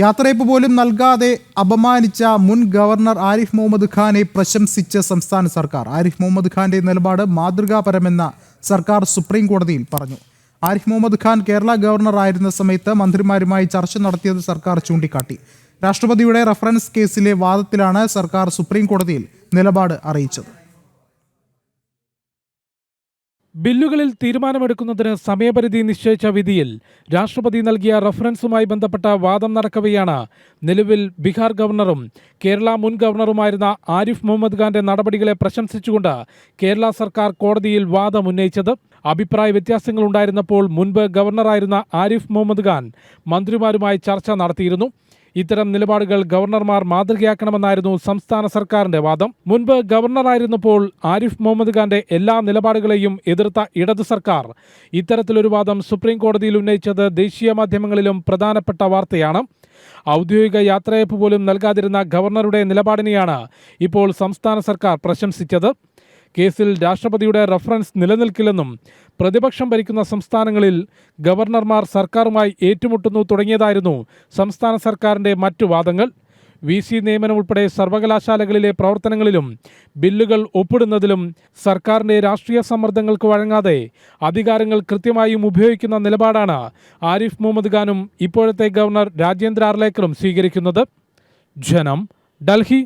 യാത്രയപ്പ് പോലും നൽകാതെ അപമാനിച്ച മുൻ ഗവർണർ ആരിഫ് മുഹമ്മദ് ഖാനെ പ്രശംസിച്ച സംസ്ഥാന സർക്കാർ. ആരിഫ് മുഹമ്മദ് ഖാന്റെ നിലപാട് മാതൃകാപരമെന്ന സർക്കാർ സുപ്രീം കോടതിയിൽ പറഞ്ഞു. ആരിഫ് മുഹമ്മദ് ഖാൻ കേരള ഗവർണർ ആയിരുന്ന സമയത്ത് മന്ത്രിമാരുമായി ചർച്ച നടത്തിയത് സർക്കാർ ചൂണ്ടിക്കാട്ടി. രാഷ്ട്രപതിയുടെ റഫറൻസ് കേസിലെ വാദത്തിലാണ് സർക്കാർ സുപ്രീം കോടതിയിൽ നിലപാട് അറിയിച്ചത്. ബില്ലുകളിൽ തീരുമാനമെടുക്കുന്നതിന് സമയപരിധി നിശ്ചയിച്ച വിധിയിൽ രാഷ്ട്രപതി നൽകിയ റഫറൻസുമായി ബന്ധപ്പെട്ട വാദം നടക്കവെയാണ് നിലവിൽ ബീഹാർ ഗവർണറും കേരള മുൻ ഗവർണറുമായിരുന്ന ആരിഫ് മുഹമ്മദ് ഖാന്റെ നടപടികളെ പ്രശംസിച്ചുകൊണ്ട് കേരള സർക്കാർ കോടതിയിൽ വാദം ഉന്നയിച്ചത്. അഭിപ്രായ വ്യത്യാസങ്ങൾ ഉണ്ടായിരുന്നപ്പോൾ മുൻപ് ഗവർണറായിരുന്ന ആരിഫ് മുഹമ്മദ് ഖാൻ മന്ത്രിമാരുമായി ചർച്ച നടത്തിയിരുന്നു. ഇത്തരം നിലപാടുകൾ ഗവർണർമാർ മാതൃകയാക്കണമെന്നായിരുന്നു സംസ്ഥാന സർക്കാരിന്റെ വാദം. മുൻപ് ഗവർണറായിരുന്നപ്പോൾ ആരിഫ് മുഹമ്മദ് ഖാന്റെ എല്ലാ നിലപാടുകളെയും എതിർത്ത ഇടത് സർക്കാർ. ഇത്തരത്തിലൊരു വാദം സുപ്രീം കോടതിയിൽ ഉന്നയിച്ചത് ദേശീയ മാധ്യമങ്ങളിലും പ്രധാനപ്പെട്ട വാർത്തയാണ്. ഔദ്യോഗിക യാത്രയപ്പ് പോലും നൽകാതിരുന്ന ഗവർണറുടെ നിലപാടിനെയാണ് ഇപ്പോൾ സംസ്ഥാന സർക്കാർ പ്രശംസിച്ചത്. കേസിൽ രാഷ്ട്രപതിയുടെ റഫറൻസ് നിലനിൽക്കില്ലെന്നും പ്രതിപക്ഷം ഭരിക്കുന്ന സംസ്ഥാനങ്ങളിൽ ഗവർണർമാർ സർക്കാരുമായി ഏറ്റുമുട്ടുന്നു തുടങ്ങിയതായിരുന്നു സംസ്ഥാന സർക്കാരിന്റെ മറ്റു വാദങ്ങൾ. വി സി നിയമനം ഉൾപ്പെടെ സർവകലാശാലകളിലെ പ്രവർത്തനങ്ങളിലും ബില്ലുകൾ ഒപ്പിടുന്നതിലും സർക്കാരിന്റെ രാഷ്ട്രീയ സമ്മർദ്ദങ്ങൾക്ക് വഴങ്ങാതെ അധികാരങ്ങൾ കൃത്യമായും ഉപയോഗിക്കുന്ന നിലപാടാണ് ആരിഫ് മുഹമ്മദ് ഖാനും ഇപ്പോഴത്തെ ഗവർണർ രാജേന്ദ്ര ആർലേക്കറും സ്വീകരിക്കുന്നത്. ജനം ഡൽഹി.